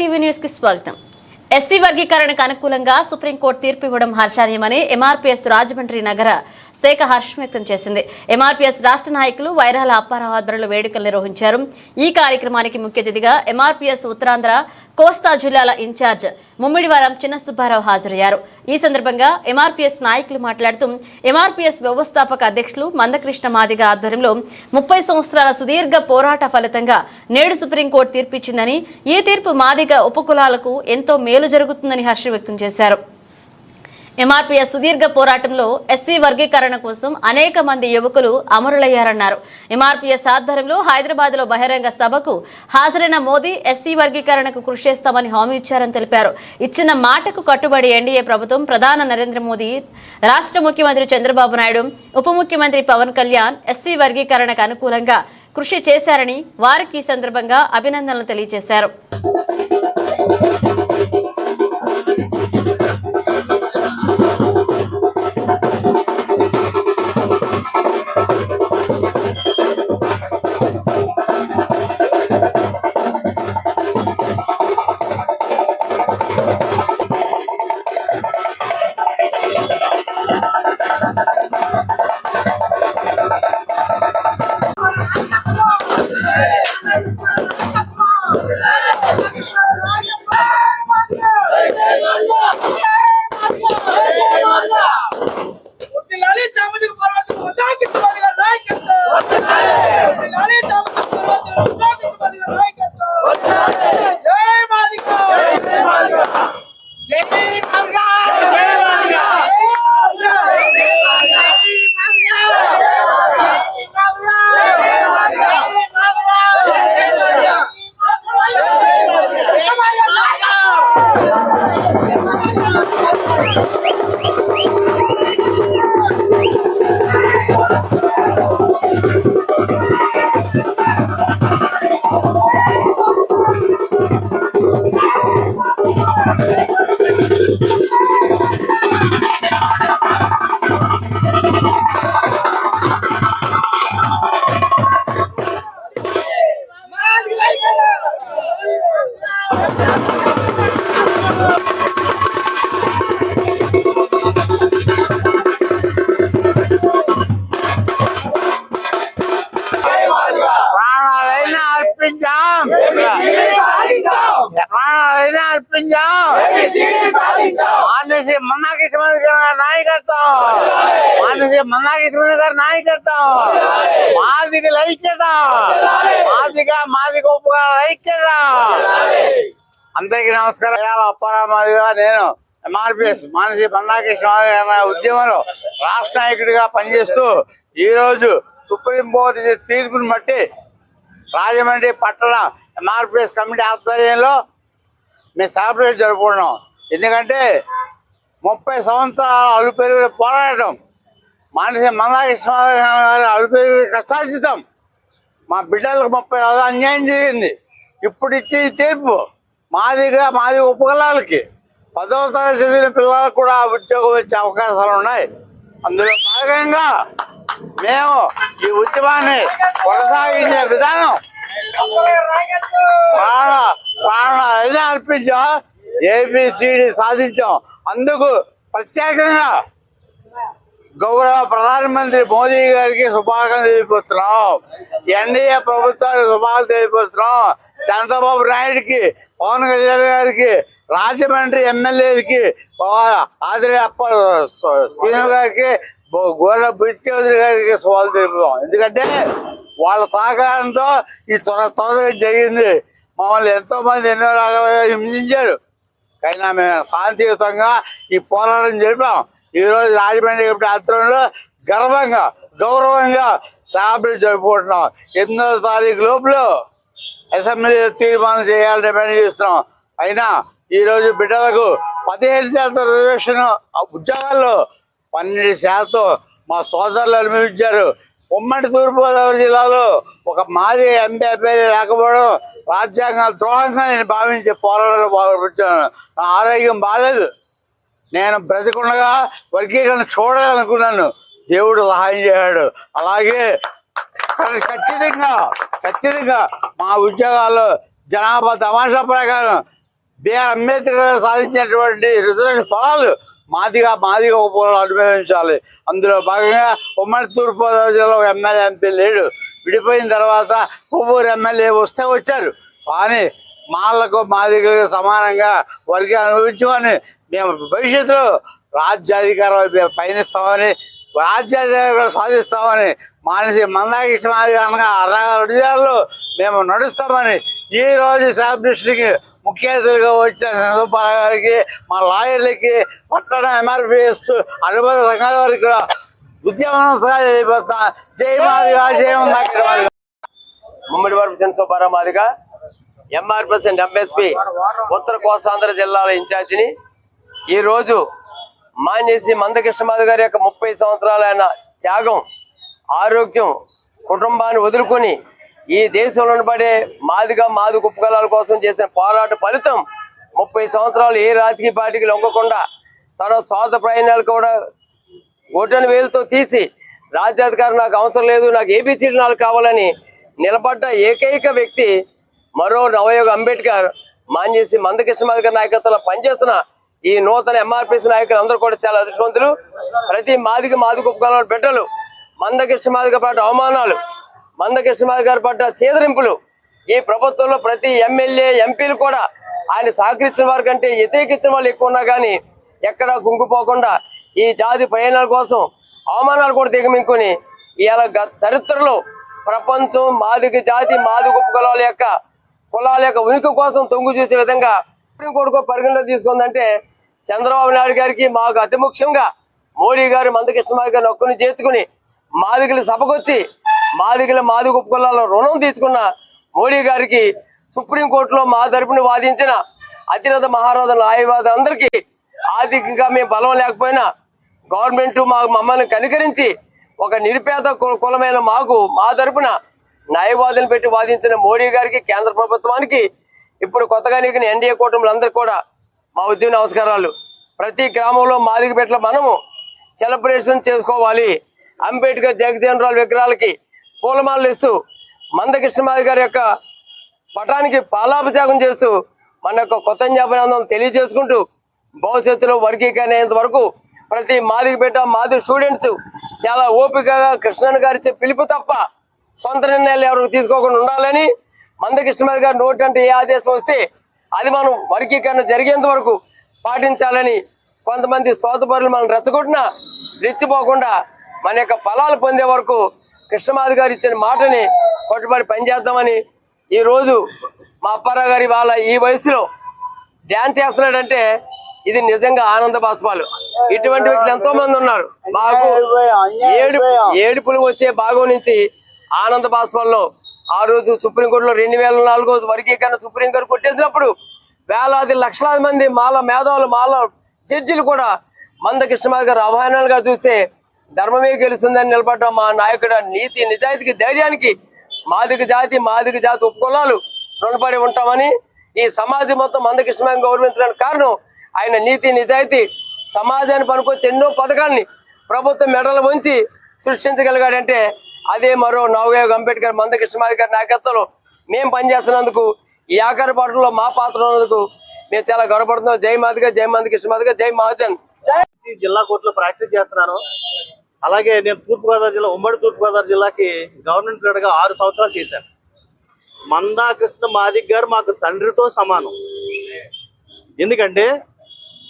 TV న్యూస్కి స్వాగతం. SC వర్గీకరణకు అనుకూలంగా సుప్రీంకోర్టు తీర్పు ఇవ్వడం హర్షాన్యమని ఎంఆర్పీఎస్ రాజమండ్రి నగర శాఖ హర్షం వ్యక్తం చేసింది. ఎంఆర్పీఎస్ రాష్ట్ర నాయకులు వైరాల అప్పారావు ఆధ్వర్యంలో వేడుకలు నిర్వహించారు. ఈ కార్యక్రమానికి ముఖ్య అతిథిగా ఎంఆర్పీఎస్ ఉత్తరాంధ్ర కోస్తా జిల్లాల ఇన్ఛార్జ్ ముమ్మిడివారం చిన్న సుబ్బారావు హాజరయ్యారు. ఈ సందర్భంగా ఎంఆర్పీఎస్ నాయకులు మాట్లాడుతూ ఎంఆర్పీఎస్ వ్యవస్థాపక అధ్యక్షులు మందకృష్ణ మాదిగ ఆధ్వర్యంలో ముప్పై సంవత్సరాల సుదీర్ఘ పోరాట ఫలితంగా నేడు సుప్రీంకోర్టు తీర్పిచ్చిందని ఈ తీర్పు మాదిగ ఉపకులాలకు ఎంతో మేలు జరుగుతుందని హర్షం వ్యక్తం చేశారు. ఎంఆర్పీఎస్ సుదీర్ఘ పోరాటంలో ఎస్సీ వర్గీకరణ కోసం అనేక మంది యువకులు అమరులయ్యారన్నారు. ఎంఆర్పీఎస్ ఆధ్వర్యంలో హైదరాబాద్లో బహిరంగ సభకు హాజరైన మోదీ ఎస్సీ వర్గీకరణకు కృషి చేస్తామని హామీ ఇచ్చారని తెలిపారు. ఇచ్చిన మాటకు కట్టుబడి ఎన్డీఏ ప్రభుత్వం ప్రధాన నరేంద్ర మోదీ రాష్ట్ర ముఖ్యమంత్రి చంద్రబాబు నాయుడు ఉప ముఖ్యమంత్రి పవన్ కళ్యాణ్ ఎస్సీ వర్గీకరణకు అనుకూలంగా కృషి చేశారని వారికి ఈ సందర్భంగా అభినందనలు తెలియజేశారు. ప్రాణాలైనా అర్పించాం. మానేసి మన్నాకి గారి నాయకత్వం. మానేసి మన్నాకిష్మణి గారి నాయకత్వం. మాదిగ ఐక్యత మాదిగ మాదిగ ఉపకార ఐక్యత అందరికీ నమస్కారం. అప్పారామాదిగా మాదిగా నేను ఎంఆర్పిఎస్ మానసి మన్నాకృష్ణ ఉద్యమంలో రాష్ట్ర నాయకుడిగా పనిచేస్తూ ఈ రోజు సుప్రీంకోర్టు తీర్పును బట్టి రాజమండ్రి పట్టణ ఎంఆర్పిఎస్ కమిటీ ఆధ్వర్యంలో మేము సెలబ్రేట్ జరుపుకున్నాం ఎందుకంటే ముప్పై సంవత్సరాల అలుపెరుగు పోరాటం. మానసి మన్నాకృష్ణ గారి అలుపెరుగు కష్టార్జితం. మా బిడ్డలకు ముప్పై అన్యాయం జరిగింది. ఇప్పుడు ఇచ్చే తీర్పు మాదిగా మాది ఉపకులాలకి పదవ తరగతి చదివిన పిల్లలకు కూడా ఉద్యోగం వచ్చే అవకాశాలు ఉన్నాయి. అందులో భాగంగా మేము ఈ ఉద్యమాన్ని కొనసాగించే విధానం. ప్రాణ అర్పించాం. ఏబిసిడి సాధించాం. అందుకు ప్రత్యేకంగా గౌరవ ప్రధానమంత్రి మోదీ గారికి శుభాకాంక్షలు తెలియపరుస్తున్నాం. ఎన్డీఏ ప్రభుత్వానికి శుభాకాంక్షలు తెలియపరుస్తున్నాం. చంద్రబాబు నాయుడికి పవన్ కళ్యాణ్ గారికి రాజమండ్రి ఎమ్మెల్యేలకి ఆదిరే అప్ప శ్రీను గారికి గోడ బిట్ గారికి శుభాలు తెలుపుతాం ఎందుకంటే వాళ్ళ సహకారంతో ఈ త్వర త్వరగా జరిగింది. మమ్మల్ని ఎంతో మంది ఎన్నో రకాలుగా హింసించారు. అయినా మేము శాంతియుతంగా ఈ పోరాటం జరిపాం. ఈరోజు రాజమండ్రి ఆధ్వర్యంలో గర్వంగా గౌరవంగా సెలబ్రేట్ జరుపుకుంటున్నాం. ఎనిమిదవ తారీఖు లోపల అసెంబ్లీ తీర్మానం చేయాలని డిమాండ్ చేస్తున్నాం. అయినా ఈరోజు బిడ్డలకు పదిహేను శాతం రిజర్వేషన్ ఉద్యోగాల్లో పన్నెండు శాతం మా సోదరులు అనుభవించారు. ఉమ్మడి తూర్పుగోదావరి జిల్లాలో ఒక మాది ఎంపీ అభ్యర్థి లేకపోవడం రాజ్యాంగాలు ద్రోహంగా నేను భావించే పోరాటాలు బాగుపడ్డాను నా ఆరోగ్యం బాగాలేదు నేను బ్రతికుండగా వర్గీకరణ చూడాలనుకున్నాను. దేవుడు సహాయం చేశాడు. అలాగే ఖచ్చితంగా ఖచ్చితంగా మా ఉద్యోగాల్లో జనాభా తమాషా ప్రకారం బిఆర్ అంబేద్కర్ సాధించినటువంటి రిజర్వేషన్ ఫలాలు మాదిగా మాదిగా ఉపకులాలు అనుభవించాలి అందులో భాగంగా ఉమ్మడి తూర్పుగోదావరి జిల్లా ఎమ్మెల్యే ఎంపీ లేడు. విడిపోయిన తర్వాత కొవ్వూరు ఎమ్మెల్యే వస్తే వచ్చారు. కానీ మాలకు మాదిగలకు సమానంగా వర్గాలు అనుభవించుకొని మేము భవిష్యత్తులో రాజ్యాధికారం పయనిస్తామని రాజ్యాధికారం సాధిస్తామని మానసి మందాకృష్ణ అనగా అరవై మేము నడుస్తామని ఈ రోజు ఎస్టాబ్లిష్కి ముఖ్య అతిథిగా వచ్చిన చంద్రబాబు గారికి మా లాయర్లకి పట్టణ ఎంఆర్పిఎస్ అనుబంధ సంఘాల వారికి కూడా ఉద్యమం అయిపోతా జై మాదిగా జై ముమ్మడి వరపు సెన్ సుబ్బారావు మాదిగా ఎంఆర్ ఎంఎస్పి ఉత్తర కోస్తాంధ్ర జిల్లాల ఇన్ఛార్జిని ఈ మానేసి మాన్యసి గారి యొక్క ముప్పై సంవత్సరాలైన త్యాగం ఆరోగ్యం కుటుంబాన్ని వదులుకొని ఈ దేశంలో పడే మాదిగా మాది కుప్పగలాల కోసం చేసిన పోరాట ఫలితం ముప్పై సంవత్సరాలు ఏ రాజకీయ పార్టీకి లొంగకుండా తన స్వార్థ ప్రయాణాలు కూడా ఓటని వేలుతో తీసి రాజ్యాధికారం నాకు అవసరం లేదు నాకు ఏబీసీడీ నాలుగు కావాలని నిలబడ్డ ఏకైక వ్యక్తి మరో నవయోగ అంబేద్కర్ మాన్చేసి మందకృష్ణ మాదిగర్ నాయకత్వంలో పనిచేస్తున్న ఈ నూతన ఎంఆర్పిసి నాయకులు అందరూ కూడా చాలా అదృష్టవంతులు. ప్రతి మాదిగ మాదిగ ఉపకాల బిడ్డలు మందకృష్ణ మాదిగ పడ్డ అవమానాలు మందకృష్ణ మాదిగ గారు పడ్డ చేదరింపులు ఈ ప్రభుత్వంలో ప్రతి ఎమ్మెల్యే ఎంపీలు కూడా ఆయన సహకరించిన వారి కంటే వ్యతిరేకించిన వాళ్ళు ఎక్కువ ఉన్నా కానీ ఎక్కడా గుంగిపోకుండా ఈ జాతి ప్రయాణాల కోసం అవమానాలు కూడా దిగమింగుకొని ఇవాళ చరిత్రలో ప్రపంచం మాదిగ జాతి మాదిగ కులాల యొక్క కులాల యొక్క ఉనికి కోసం తొంగు చూసే విధంగా సుప్రీంకోర్టుకు పరిగణలో తీసుకుందంటే చంద్రబాబు నాయుడు గారికి మాకు అతి ముఖ్యంగా మోడీ గారు మందకృష్ణ గారిని ఒక్కని చేర్చుకుని మాదిగల సభకొచ్చి మాదిగల మాదిగ కులాల రుణం తీసుకున్న మోడీ గారికి సుప్రీంకోర్టులో మా తరపున వాదించిన అతిరథ మహారాజు న్యాయవాద అందరికీ ఆర్థికంగా మేము బలం లేకపోయినా గవర్నమెంట్ మా మమ్మల్ని కనికరించి ఒక నిరుపేద కులమైన మాకు మా తరపున న్యాయవాదులు పెట్టి వాదించిన మోడీ గారికి కేంద్ర ప్రభుత్వానికి ఇప్పుడు కొత్తగా నీకు ఎన్డీఏ కూటమిలందరికీ కూడా మా ఉద్యమ నమస్కారాలు. ప్రతి గ్రామంలో మాదిగపేటలో మనము సెలబ్రేషన్ చేసుకోవాలి. అంబేద్కర్ జగజీవనరావు విగ్రహాలకి పూలమాలలు ఇస్తూ మందకృష్ణ మాది గారి యొక్క పటానికి పాలాభిషేకం చేస్తూ మన యొక్క కొత్త జ్ఞాపనాందం తెలియజేసుకుంటూ భవిష్యత్తులో వర్గీకరణ అయ్యేంత వరకు ప్రతి మాదిగపేట మాది స్టూడెంట్స్ చాలా ఓపికగా కృష్ణన్ గారి పిలుపు తప్ప సొంత నిర్ణయాలు ఎవరికి తీసుకోకుండా ఉండాలని మందకృష్ణమాది గారి నోటి అంటే ఏ ఆదేశం వస్తే అది మనం వర్గీకరణ జరిగేంత వరకు పాటించాలని కొంతమంది సోదపరులు మనం రెచ్చగొట్టినా రెచ్చిపోకుండా మన యొక్క ఫలాలు పొందే వరకు కృష్ణమాది గారు ఇచ్చిన మాటని కట్టుబడి పనిచేద్దామని ఈ రోజు మా అప్పారావు గారి వాళ్ళ ఈ వయసులో డ్యాన్స్ చేస్తున్నాడంటే ఇది నిజంగా ఆనంద బాష్పాలు. ఇటువంటి వ్యక్తులు ఎంతో మంది ఉన్నారు. మాకు ఏడు ఏడుపులు వచ్చే భాగం నుంచి ఆనంద బాష్పాల్లో ఆ రోజు సుప్రీంకోర్టులో రెండు వేల నాలుగో వర్గీకరణ సుప్రీంకోర్టు కొట్టేసినప్పుడు వేలాది లక్షలాది మంది మాల మేధావులు మాల జడ్జిలు కూడా మందకృష్ణ గారు అవమానాలుగా చూస్తే ధర్మమే గెలుస్తుందని నిలబడ్డ మా నాయకుడు నీతి నిజాయితీకి ధైర్యానికి మాదిక జాతి మాదిక జాతి ఉపకులాలు రుణపడి ఉంటామని ఈ సమాజం మొత్తం మందకృష్ణ గౌరవించడానికి కారణం ఆయన నీతి నిజాయితీ సమాజాన్ని పనుకొచ్చి ఎన్నో పథకాల్ని ప్రభుత్వం మెడలు ఉంచి సృష్టించగలిగాడంటే అదే మరో నవయోగ అంబేద్కర్ మందకృష్ణ గారి నాయకత్వంలో మేము పనిచేస్తున్నందుకు ఈ ఆఖరి పాటలో మా పాత్ర ఉన్నందుకు మేము చాలా గర్వపడుతున్నాం జై మాదిగా జై మందకృష్ణ మాదిగా జై మహాజన్. జిల్లా కోర్టులో ప్రాక్టీస్ చేస్తున్నాను. అలాగే నేను తూర్పుగోదావరి జిల్లా ఉమ్మడి తూర్పుగోదావరి జిల్లాకి గవర్నమెంట్ లీడర్గా ఆరు సంవత్సరాలు చేశాను. మందాకృష్ణ మాదిక్ గారు మాకు తండ్రితో సమానం. ఎందుకంటే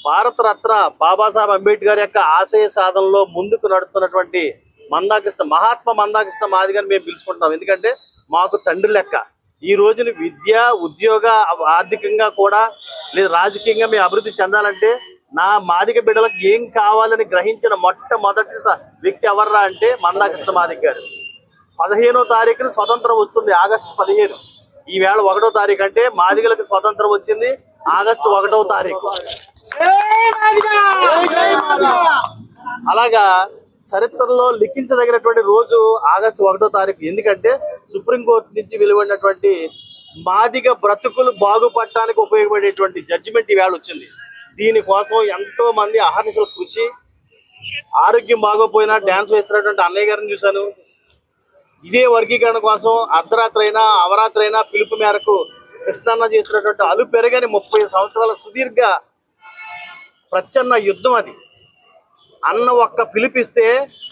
భారతరత్న బాబాసాహెబ్ అంబేద్కర్ యొక్క ఆశయ సాధనలో ముందుకు నడుపుతున్నటువంటి మందాకృష్ణ మహాత్మా మందాకృష్ణ మాదిగని మేము పిలుచుకుంటున్నాం. ఎందుకంటే మాకు తండ్రి లెక్క. ఈ రోజున విద్య ఉద్యోగ ఆర్థికంగా కూడా లేదా రాజకీయంగా మేము అభివృద్ధి చెందాలంటే నా మాదిగ బిడ్డలకు ఏం కావాలని గ్రహించిన మొట్టమొదటి వ్యక్తి ఎవర్రా అంటే మందాకృష్ణ మాదిగ గారు. పదిహేనో తారీఖున స్వతంత్రం వస్తుంది ఆగస్టు పదిహేను. ఈ వేళ ఒకటో తారీఖు అంటే మాదిగలకు స్వతంత్రం వచ్చింది ఆగస్టు ఒకటో తారీఖు. అలాగా చరిత్రలో లిఖించదగినటువంటి రోజు ఆగస్టు ఒకటో తారీఖు. ఎందుకంటే సుప్రీంకోర్టు నుంచి వెలువడినటువంటి మాదిగ బ్రతుకులు బాగుపడటానికి ఉపయోగపడేటువంటి జడ్జిమెంట్ ఈవేళ వచ్చింది. దీనికోసం ఎంతో మంది అహర్నిశలు కృషి ఆరోగ్యం బాగోపోయినా డ్యాన్స్ వేస్తున్నటువంటి అన్నయ్య గారిని చూశాను. ఇదే వర్గీకరణ కోసం అర్ధరాత్రి అయినా అవరాత్రి అయినా పిలుపు మేరకు కృష్ణన్న చేసినటువంటి అలు పెరగని ముప్పై సంవత్సరాల సుదీర్ఘ ప్రచ్ఛన్న యుద్ధం అది. అన్న ఒక్క పిలిపిస్తే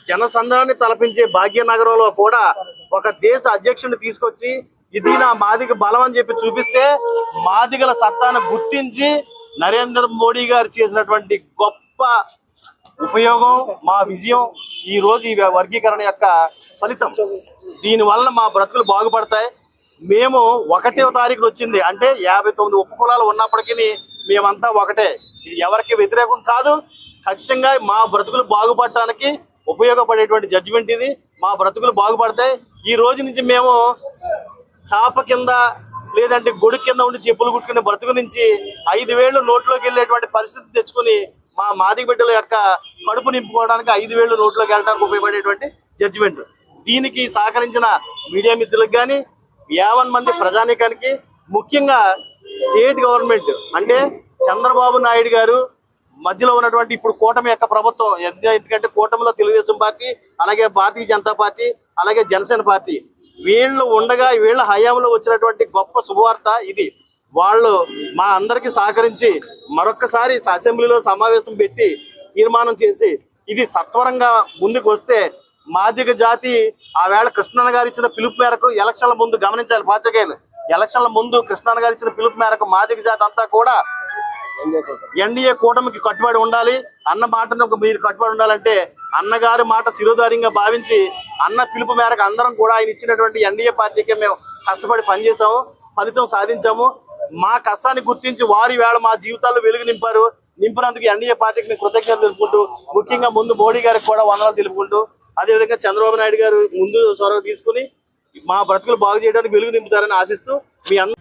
జనసంద్రాన్ని తలపించే భాగ్యనగరంలో కూడా ఒక దేశ అధ్యక్షుడిని తీసుకొచ్చి ఇది నా మాదిగ బలం అని చెప్పి చూపిస్తే మాదిగల సత్తాను గుర్తించి నరేంద్ర మోడీ గారు చేసినటువంటి గొప్ప ఉపయోగం మా విజయం ఈ రోజు ఈ వర్గీకరణ యొక్క ఫలితం. దీని వలన మా బ్రతుకులు బాగుపడతాయి. మేము ఒకటో తారీఖున వచ్చింది అంటే యాభై తొమ్మిది ఉప కులాలు ఉన్నప్పటికీ మేమంతా ఒకటే. ఇది ఎవరికి వ్యతిరేకం కాదు ఖచ్చితంగా మా బ్రతుకులు బాగుపడటానికి ఉపయోగపడేటువంటి జడ్జిమెంట్ ఇది. మా బ్రతుకులు బాగుపడతాయి. ఈ రోజు నుంచి మేము చాప కింద లేదంటే గొడుగు కింద ఉండి చెప్పులు కుట్టుకునే బ్రతుకు నుంచి ఐదు వేలు నోట్లోకి వెళ్ళేటువంటి పరిస్థితి తెచ్చుకుని మా మాదిగ బిడ్డల యొక్క కడుపు నింపుకోవడానికి ఐదు వేలు నోట్లోకి వెళ్ళడానికి ఉపయోగపడేటువంటి జడ్జిమెంట్ దీనికి సహకరించిన మీడియా మిత్రులకు కానీ యావన్ మంది ప్రజానీకానికి ముఖ్యంగా స్టేట్ గవర్నమెంట్ అంటే చంద్రబాబు నాయుడు గారు మధ్యలో ఉన్నటువంటి ఇప్పుడు కూటమి యొక్క ప్రభుత్వం ఎందుకంటే కూటమిలో తెలుగుదేశం పార్టీ అలాగే భారతీయ జనతా పార్టీ అలాగే జనసేన పార్టీ. వీళ్ళు ఉండగా వీళ్ళ హయాంలో వచ్చినటువంటి గొప్ప శుభవార్త ఇది. వాళ్ళు మా అందరికి సహకరించి మరొక్కసారి అసెంబ్లీలో సమావేశం పెట్టి తీర్మానం చేసి ఇది సత్వరంగా ముందుకు వస్తే మాదిగ జాతి ఆ వేళ కృష్ణన్న గారు ఇచ్చిన పిలుపు మేరకు ఎలక్షన్ల ముందు గమనించాలి పాత్రికేయులు. ఎలక్షన్ల ముందు కృష్ణన్న గారు ఇచ్చిన పిలుపు మేరకు మాదిగ జాతి అంతా కూడా ఎన్డీఏ కూటమికి కట్టుబడి ఉండాలి. అన్న మాటను మీరు కట్టుబడి ఉండాలంటే అన్నగారి మాట శిరోధార్యంగా భావించి అన్న పిలుపు మేరకు అందరం కూడా ఆయన ఇచ్చినటువంటి ఎన్డీఏ పార్టీకి మేము కష్టపడి పనిచేసాము ఫలితం సాధించాము. మా కష్టాన్ని గుర్తించి వారి వేళ మా జీవితాల్లో వెలుగు నింపారు. నింపినందుకు ఎన్డీఏ పార్టీకి మేము కృతజ్ఞతలు తెలుపుకుంటూ ముఖ్యంగా ముందు మోడీ గారికి కూడా వందనాలు తెలుపుకుంటూ అదేవిధంగా చంద్రబాబు నాయుడు గారు ముందు చొరవ తీసుకుని మా బ్రతుకులు బాగు చేయడానికి వెలుగు నింపుతారని ఆశిస్తూ మీ అందరూ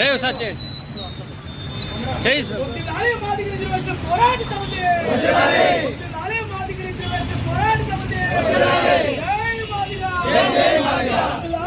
పోరాట సమితి పోరాట సమితి మాదిగ. జై మాదిగ.